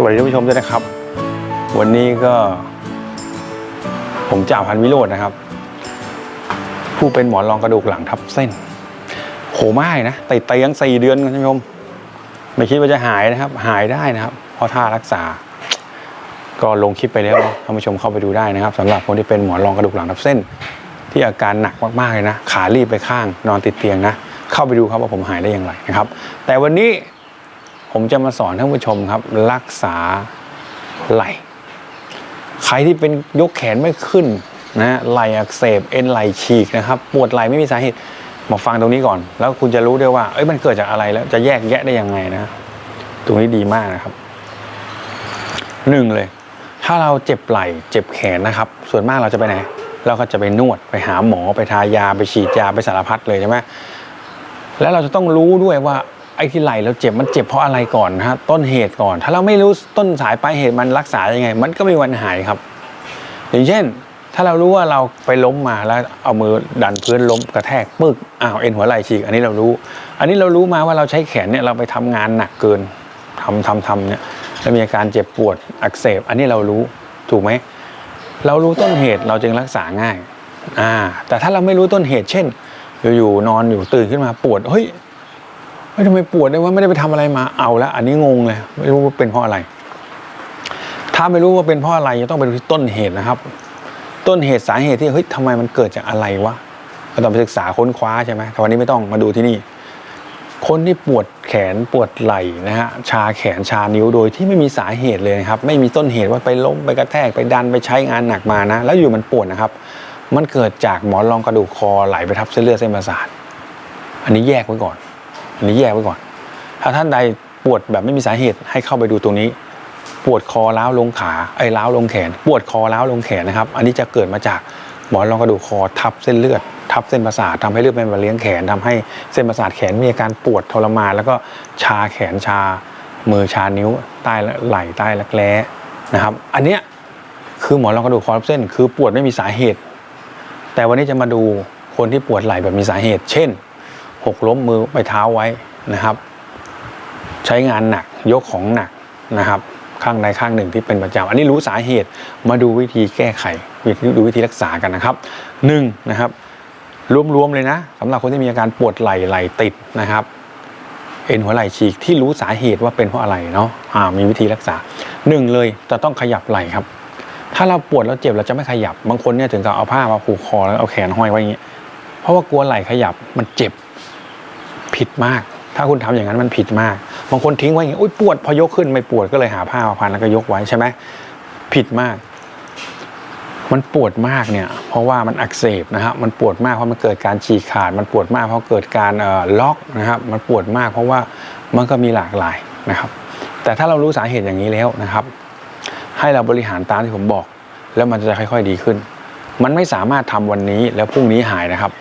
สวัสดีท่านผู้ชมด้วยนะครับ วันนี้ก็ ผมจ่าพันวิโรจน์นะครับ ผู้เป็นหมอนรองกระดูกหลังทับเส้นโหม่นะติดเตียงสี่เดือนคุณผู้ชม ไม่คิดว่าจะหายนะครับ หายได้นะครับ เพราะท่ารักษา ก็ลงคลิปไปแล้วท่านผู้ชมเข้าไปดูได้นะครับสำหรับคนที่เป็นหมอนรองกระดูกหลังทับเส้น ที่อาการหนักมากๆเลยนะ ขารีบไปข้างนอนติดเตียงนะ เข้าไปดูครับว่าผมหายได้อย่างไรนะครับ แต่วันนี้ ผมจะมาสอนท่านผู้ชมครับ รักษาไหล่ใครที่เป็นยกแขนไม่ขึ้นนะไหล่อักเสบเอ็นไหล่ฉีกนะครับปวดไหล่ไม่มีสาเหตุมาฟังตรงนี้ก่อน แล้วคุณจะรู้ได้ว่าเอ้ยมันเกิดจากอะไรแล้วจะแยกแยะได้ยังไงนะ ตรงนี้ดีมากนะครับหนึ่งเลย ถ้าเราเจ็บไหล่เจ็บแขนนะครับ ส่วนมากเราจะไปไหน เราก็จะไปนวดไปหาหมอไปทายาไปฉีดยาไปสารพัดเลยใช่ไหมแล้วเราจะต้องรู้ด้วยว่า ไอ้ที่ไหลเราเจ็บมันเจ็บเพราะอะไรก่อนฮะต้นเหตุก่อน ถ้าเราไม่รู้ต้นสายปลายเหตุมันรักษายังไง มันก็ไม่มีวันหายครับ อย่างเช่น ถ้าเรารู้ว่าเราไปล้มมาแล้วเอามือดันพื้นล้มกระแทกปึ๊กอ้าวเอ็นหัวไหล่ฉีก อันนี้เรารู้ อันนี้เรารู้มาว่าเราใช้แขนเนี่ยเราไปทำงานหนักเกินทำทำทำเนี่ยแล้วมีอาการเจ็บปวดอักเสบ อันนี้เรารู้ถูกไหมเรารู้ต้นเหตุเราจึงรักษาง่ายอ่าแต่ถ้าเราไม่รู้ต้นเหตุ เช่น อยู่ๆนอนอยู่ตื่นขึ้นมาปวดเฮ้ย ฮ้ยทำไมปวดได้ว่าไม่ได้ไปทำอะไรมาเอาแล้ว อันนี้งงเลยไม่รู้ว่าเป็นเพราะอะไร ถ้าไม่รู้ว่าเป็นเพราะอะไรจะต้องไปดูที่ต้นเหตุนะครับ ต้นเหตุสาเหตุที่เฮ้ยทำไมมันเกิดจากอะไรวะก็ต้องไปศึกษาค้นคว้าใช่ไหมแต่วันนี้ไม่ต้องมาดูที่นี่ คนที่ปวดแขนปวดไหล่นะฮะชาแขนชานิ้วโดยที่ไม่มีสาเหตุเลยนะครับ ไม่มีต้นเหตุว่าไปล้มไปกระแทกไปดันไปใช้งานหนักมานะ แล้วอยู่มันปวดนะครับ มันเกิดจากหมอนรองกระดูกคอไหลไปทับเส้นเลือดเส้นประสาทอันนี้แยกไว้ก่อน อันนี้แยกไว้ก่อน ถ้าท่านใดปวดแบบไม่มีสาเหตุให้เข้าไปดูตรงนี้ ปวดคอล้าวลงขาไอ้ยล้าวลงแขน ปวดคอล้าวลงแขนนะครับ อันนี้จะเกิดมาจากหมอนรองกระดูกคอทับเส้นเลือด ทับเส้นประสาททำให้เลือดไม่มาเลี้ยงแขนทำให้เส้นประสาทแขนมีอาการปวดทรมานแล้วก็ชาแขนชา มือชานิ้วใต้ไหล่ใต้รักแร้นะครับ อันเนี้ยคือหมอนรองกระดูกคอทับเส้น คือปวดไม่มีสาเหตุ แต่วันนี้จะมาดูคนที่ปวดไหล่แบบมีสาเหตุ เช่น หกล้มมือไปเท้าไว้นะครับ ใช้งานหนักยกของหนักนะครับ ข้างใดข้างหนึ่งที่เป็นประจำอันนี้รู้สาเหตุมาดูวิธีแก้ไขวิธีดูวิธีรักษากันนะครับหนึ่งนะครับรวมๆเลยนะสำหรับคนที่มีอาการปวดไหล่ไหล่ติดนะครับ เอ็นหัวไหล่ฉีกที่รู้สาเหตุว่าเป็นเพราะอะไรเนาะอ่ามีวิธีรักษาหนึ่งเลยจะต้องขยับไหล่ครับ ถ้าเราปวดแล้วเจ็บเราจะไม่ขยับบางคนเนี่ยถึงกับเอาผ้ามาผูกคอแล้วเอาแขนห้อยไว้อย่างนี้เพราะว่ากลัวไหล่ขยับมันเจ็บ ผิดมาก ถ้าคุณทำอย่างนั้นมันผิดมาก บางคนทิ้งไว้อย่างนี้อุ้ยปวดพอยกขึ้นไม่ปวดก็เลยหาผ้ามาพันแล้วก็ยกไว้ใช่ไหมผิดมาก มันปวดมากเนี่ยเพราะว่ามันอักเสบนะครับมันปวดมากเพราะมันเกิดการฉีกขาด มันปวดมากเพราะเกิดการเอ่อล็อกนะครับมันปวดมากเพราะว่ามันก็มีหลากหลายนะครับ แต่ถ้าเรารู้สาเหตุอย่างนี้แล้วนะครับ ให้เราบริหารตามที่ผมบอก แล้วมันจะค่อย ๆ ดีขึ้น มันไม่สามารถทำวันนี้แล้วพรุ่งนี้หายนะครับ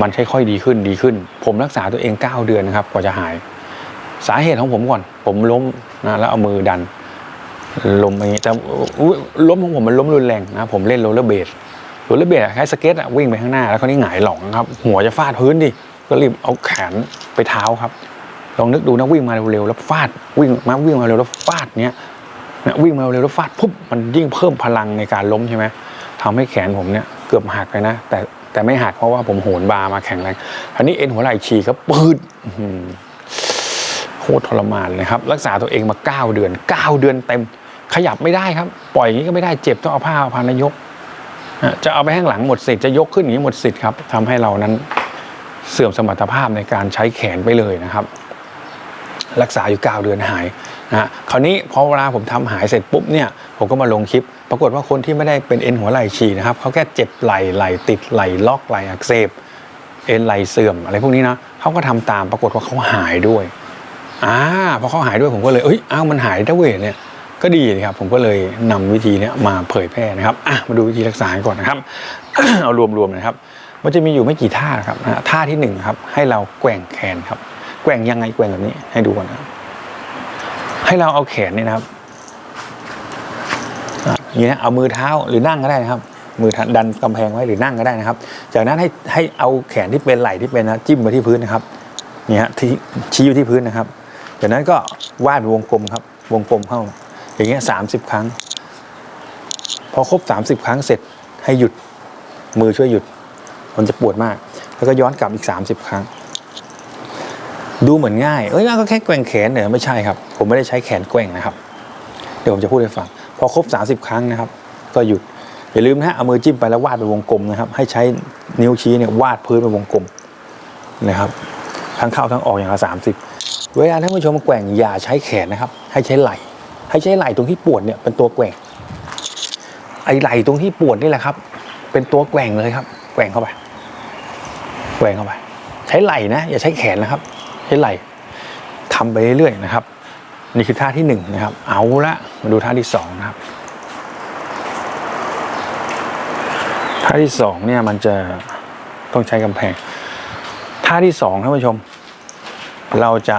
มันค่อยๆดีขึ้นดีขึ้น ผมรักษาตัวเอง 9 เดือนนะครับกว่าจะหาย สาเหตุของผมก่อน ผมล้มนะแล้วเอามือดันล้มอย่างนี้แต่ล้มของผมมันล้มรุนแรงนะผมเล่นโรลเลอร์เบดโรลเลอร์เบดคล้ายสเก็ตอะวิ่งไปข้างหน้าแล้วครานี้หงายหลองครับ หัวจะฟาดพื้นดิก็รีบเอาแขนไปเท้าครับ ลองนึกดูนะวิ่งมาเร็วๆแล้วฟาดวิ่งมาวิ่งมาเร็วแล้วฟาดเนี้ยนะวิ่งมาเร็วแล้วฟาดปุ๊บมันยิ่งเพิ่มพลังในการล้มใช่ไหมทำให้แขนผมเนี่ยเกือบหักเลยนะ แต่ แต่ไม่หักเพราะว่าผมโหนบาร์มาแข็งแรงครานี้เอ็นหัวไหล่ฉีกครับปืดโคตรทรมานเลยครับ รักษาตัวเองมา 9 เดือน 9 เดือนเต็ม ขยับไม่ได้ครับ ปล่อยอย่างนี้ก็ไม่ได้เจ็บต้องเอาผ้าพันแล้วยกจะเอาไปข้างหลังหมดสิทธิ์จะยกขึ้นอย่างนี้หมดสิทธิ์ครับทำให้เรานั้นเสื่อมสมรรถภาพในการใช้แขนไปเลยนะครับ รักษาอยู่ 9 เดือนหายนะคราวนี้พอเวลาผมทำหายเสร็จปุ๊บเนี่ย ผมก็มาลงคลิป ปรากฏว่าคนที่ไม่ได้เป็นเอ็นหัวไหล่ฉีกนะครับเขาแค่เจ็บไหล่ไหล่ติดไหล่ล็อกไหล่อักเสบเอ็นไหล่เสื่อมอะไรพวกนี้นะเขาก็ทำตามปรากฏว่าเขาหายด้วยอ่าพอเขาหายด้วยผมก็เลยเอ้ยอ้าวมันหายได้เว้ยเนี่ยก็ดีนะครับผมก็เลยนำวิธีนี้มาเผยแพร่นะครับอะมาดูวิธีรักษาก่อนนะครับ เอารวมๆนะครับ มันจะมีอยู่ไม่กี่ท่าครับนะท่าที่หนึ่งครับให้เราแกว่งแขนครับ แกว่งยังไงแกว่งแบบนี้ให้ดูก่อนนะให้เราเอาแขนเนี่ยนะครับ นี้นะเอามือเท้าหรือนั่งก็ได้นะครับ มือดันกำแพงไว้หรือนั่งก็ได้นะครับ จากนั้นให้ให้เอาแขนที่เป็นไหล่ที่เป็นนะจิ้มไปที่พื้นนะครับนี่ฮะที่ชี้อยู่ที่พื้นนะครับ จากนั้นก็วาดวงกลมครับ วงกลมเข้า อย่างเงี้ยสามสิบครั้ง พอครบสามสิบครั้งเสร็จให้หยุดมือช่วยหยุด มันจะปวดมาก แล้วก็ย้อนกลับอีกสามสิบครั้ง ดูเหมือนง่าย เอ้ยก็แค่แกว่งแขนเนี่ยไม่ใช่ครับ ผมไม่ได้ใช้แขนแกว่งนะครับ เดี๋ยวผมจะพูดให้ฟัง พอครบ 30 ครั้งนะครับ ก็หยุดอย่าลืมนะฮะเอามือจิ้มไปแล้ววาดเป็นวงกลมนะครับ ให้ใช้นิ้วชี้เนี่ยวาดพื้นเป็นวงกลมนะครับทั้งเข้าทั้งออกอย่างละสามสิบเวลาท่านผู้ชมแกว่งอย่าใช้แขนนะครับ ให้ใช้ไหล่ ให้ใช้ไหล่ตรงที่ปวดเนี่ยเป็นตัวแกว่ง ไอไหล่ตรงที่ปวดนี่แหละครับ เป็นตัวแกว่งเลยครับ แกว่งเข้าไป แกว่งเข้าไป ใช้ไหล่นะ อย่าใช้แขนนะครับ ใช้ไหล่ทำไปเรื่อยๆนะครับ นี่คือท่าที่หนึ่งนะครับ เอาละมาดูท่าที่สองนะครับ ท่าที่สองเนี่ยมันจะต้องใช้กำแพง ท่าที่สองท่านผู้ชม เราจะ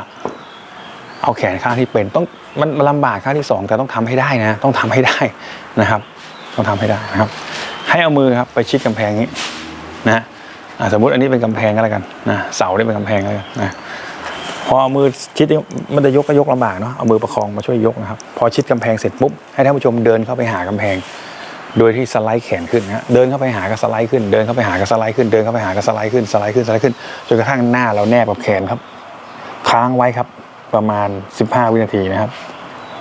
เอาแขนข้างที่เป็นต้องมันลำบากข้างที่สองแต่ต้องทำให้ได้นะ ต้องทำให้ได้นะครับ ต้องทำให้ได้นะครับ ให้เอามือครับไปชิดกำแพงนี้นะสมมุติอันนี้เป็นกำแพงก็แล้วกันนะเสาได้เป็นกำแพงแล้วกันนะ พอมือชิดมันจะยกก็ยกลำบากเนาะเอามือประคองมาช่วยยกนะครับ พอชิดกำแพงเสร็จปุ๊บให้ท่านผู้ชมเดินเข้าไปหากำแพง โดยที่สไลด์แขนขึ้นนะฮะเดินเข้าไปหาก็สไลด์ขึ้น เดินเข้าไปหาก็สไลด์ขึ้นเดินเข้าไปหาก็สไลด์ขึ้นสไลด์ขึ้นสไลด์ขึ้นจนกระทั่งหน้าเราแนบกับแขนครับ ค้างไว้ครับประมาณ 15 วินาทีนะครับ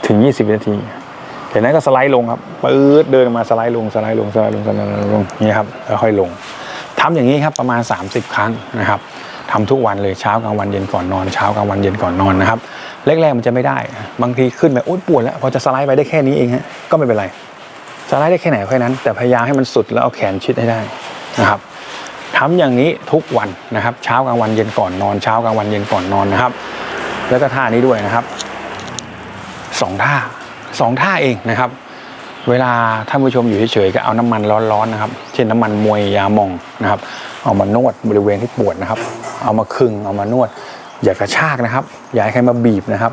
ถึง 20 วินาทีเห็นนั้นก็สไลด์ลงครับปื๊ดเดินมาสไลด์ลงสไลด์ลงสไลด์ลงสไลด์ลงนี่ครับแล้วค่อยลงทำอย่างนี้ครับประมาณ 30 ครั้งนะครับ ทำทุกวันเลยเช้ากลางวันเย็นก่อนนอนเช้ากลางวันเย็นก่อนนอนนะครับแรกๆมันจะไม่ได้ บางทีขึ้นไปโอ๊ยปวดแล้วพอจะสไลด์ไปได้แค่นี้เองฮะก็ไม่เป็นไรสไลด์ได้แค่ไหนแค่นั้น แต่พยายามให้มันสุดแล้วเอาแขนชิดให้ได้นะครับทำอย่างนี้ทุกวันนะครับ เช้ากลางวันเย็นก่อนนอนเช้ากลางวันเย็นก่อนนอนนะครับ แล้วก็ท่านี้ด้วยนะครับสองท่าสองท่าเองนะครับ เวลาท่านผู้ชมอยู่เฉยๆก็เอาน้ำมันร้อนๆนะครับ เช่นน้ำมันมวยยาหมองนะครับ เอามานวดบริเวณที่ปวดนะครับ เอามาคึงเอามานวด อย่ากระชากนะครับ อย่าให้ใครมาบีบนะครับ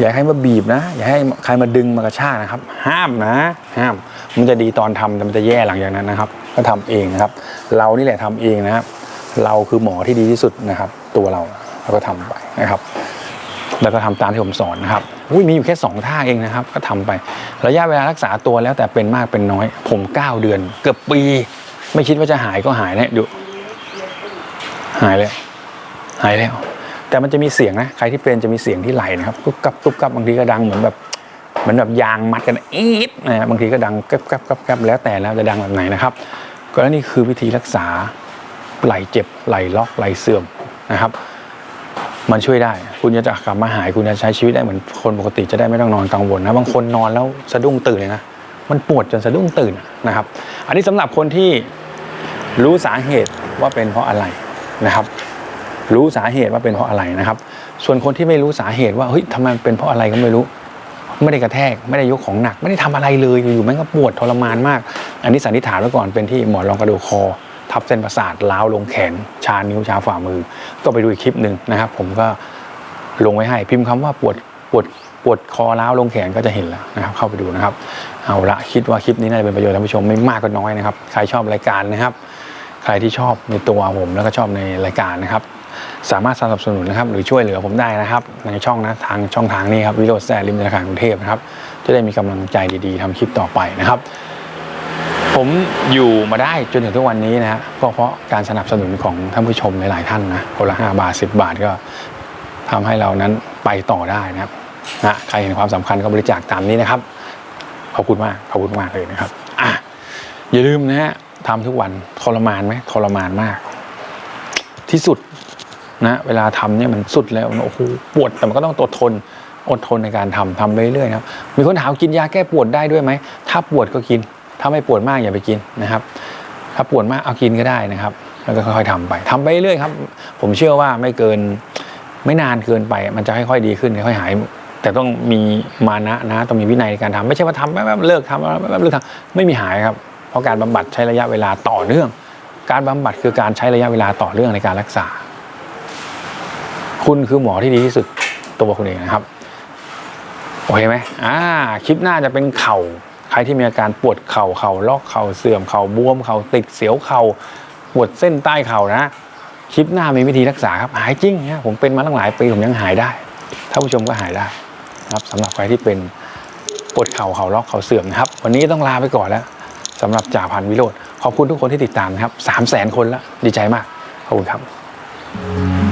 อย่าให้มาบีบนะ อย่าให้ใครมาดึงมากระชากนะครับ ห้ามนะ ห้าม มันจะดีตอนทำแต่มันจะแย่หลังจากนั้นนะครับ ก็ทำเองนะครับ เรานี่แหละทำเองนะครับ เราคือหมอที่ดีที่สุดนะครับ ตัวเราเราก็ทำไปนะครับแล้วก็ทำตามที่ผมสอนนะครับอุ้ยมีอยู่แค่สองท่าเองนะครับ ก็ทำไประยะเวลารักษาตัวแล้วแต่เป็นมากเป็นน้อย ผมเก้าเดือน เกือบปี ไม่คิดว่าจะหายก็หายนะดู หายเลยหายแล้ว แต่มันจะมีเสียงนะ ใครที่เป็นจะมีเสียงที่ไหลนะครับกุ๊บกับกุ๊บกับบางทีก็ดังเหมือนแบบเหมือนแบบยางมัดกันอีดนะฮะบางทีก็ดังกับกับกับกับแล้วแต่แล้วจะดังแบบไหนนะครับ ก็นี่คือวิธีรักษาไหลเจ็บไหลล็อกไหลเสื่อมนะครับ มันช่วยได้ คุณจะกลับมาหายคุณจะใช้ชีวิตได้เหมือนคนปกติจะได้ไม่ต้องนอนกังวลนะบางคนนอนแล้วสะดุ้งตื่นเลยนะมันปวดจนสะดุ้งตื่นนะครับ อันนี้สำหรับคนที่รู้สาเหตุว่าเป็นเพราะอะไร นะครับ รู้สาเหตุว่าเป็นเพราะอะไรนะครับ ส่วนคนที่ไม่รู้สาเหตุว่าเฮ้ยทำไมเป็นเพราะอะไรก็ไม่รู้ ไม่ได้กระแทกไม่ได้ยกของหนัก ไม่ได้ทำอะไรเลยอยู่ๆม่งก็ปวดทรมานมาก อันนี้สันนิษฐานไว้ก่อนเป็นที่หมอนรองกระดูกคอ ทับเส้นประสาทล้าวลงแขน ชานิ้วชาฝ่ามือ ก็ไปดูอีกคลิปหนึ่งนะครับ ผมก็ลงไว้ให้พิมพ์คำว่าปวดปวดปวดคอล้าวลงแขนก็จะเห็นแล้วนะครับ เข้าไปดูนะครับ เอาละคิดว่าคลิปนี้น่าจะเป็นประโยชน์ท่านผู้ชมไม่มากก็น้อยนะครับ ใครชอบรายการนะครับ ใครที่ชอบในตัวผมแล้วก็ชอบในรายการนะครับ สามารถสนับสนุนนะครับ หรือช่วยเหลือผมได้นะครับ ในช่องนะทางช่องทางนี้ครับวิโรจน์แซ่ริมธนาคารกรุงเทพนะครับ จะได้มีกำลังใจดีๆทำคลิปต่อไปนะครับ ผมอยู่มาได้จนถึงทุกวันนี้นะฮะก็เพราะการสนับสนุนของท่านผู้ชมหลายๆท่านนะคนละห้าบาทสิบาทก็ทำให้เรานั้นไปต่อได้นะครับนะใครเห็นความสำคัญก็บริจาคตามนี้นะครับขอบคุณมากขอบคุณมากเลยนะครับ อย่าลืมนะฮะทำทุกวันทรมานไหมทรมานมาก ที่สุดนะเวลาทำเนี่ยมันสุดแล้วโอ้โหปวดแต่มันก็ต้องอดทนอดทนในการทำทำไปเรื่อยๆนะครับ มีคนถามกินยาแก้ปวดได้ด้วยไหมถ้าปวดก็กิน ถ้าไม่ปวดมากอย่าไปกินนะครับ ถ้าปวดมากเอากินก็ได้นะครับ แล้วก็ค่อยๆทำไปทำไปเรื่อยๆครับ ผมเชื่อว่าไม่เกินไม่นานเกินไป มันจะค่อยๆดีขึ้นค่อยๆหาย แต่ต้องมีมานะนะต้องมีวินัยในการทำไม่ใช่ว่าทำแป๊บๆเลิกทำแป๊บๆเลิกทำไม่มีหายครับ เพราะการบำบัดใช้ระยะเวลาต่อเนื่อง การบำบัดคือการใช้ระยะเวลาต่อเนื่องในการรักษา คุณคือหมอที่ดีที่สุดตัวคุณเองนะครับโอเคไหมอ่าคลิปหน้าจะเป็นเข่า ใครที่มีอาการปวดเข่าเข่าล็อกเข่าเสื่อมเข่าบวมเข่าติดเสียวเข่าปวดเส้นใต้เข่านะ คลิปหน้ามีวิธีรักษาครับหายจริงนี่ยผมเป็นมาตั้งหลายปีผมยังหายได้ถ้านผู้ชมก็หายได้นะครับสำหรับใครที่เป็นปวดเข่าเข่าล็อกเข่าเสื่อมนะครับ วันนี้ต้องลาไปก่อนแล้ว สำหรับจ่าพันวิโรธขอบคุณทุกคนที่ติดตามนะครับสามแสนคนแล้วดีใจมากขอบคุณครับ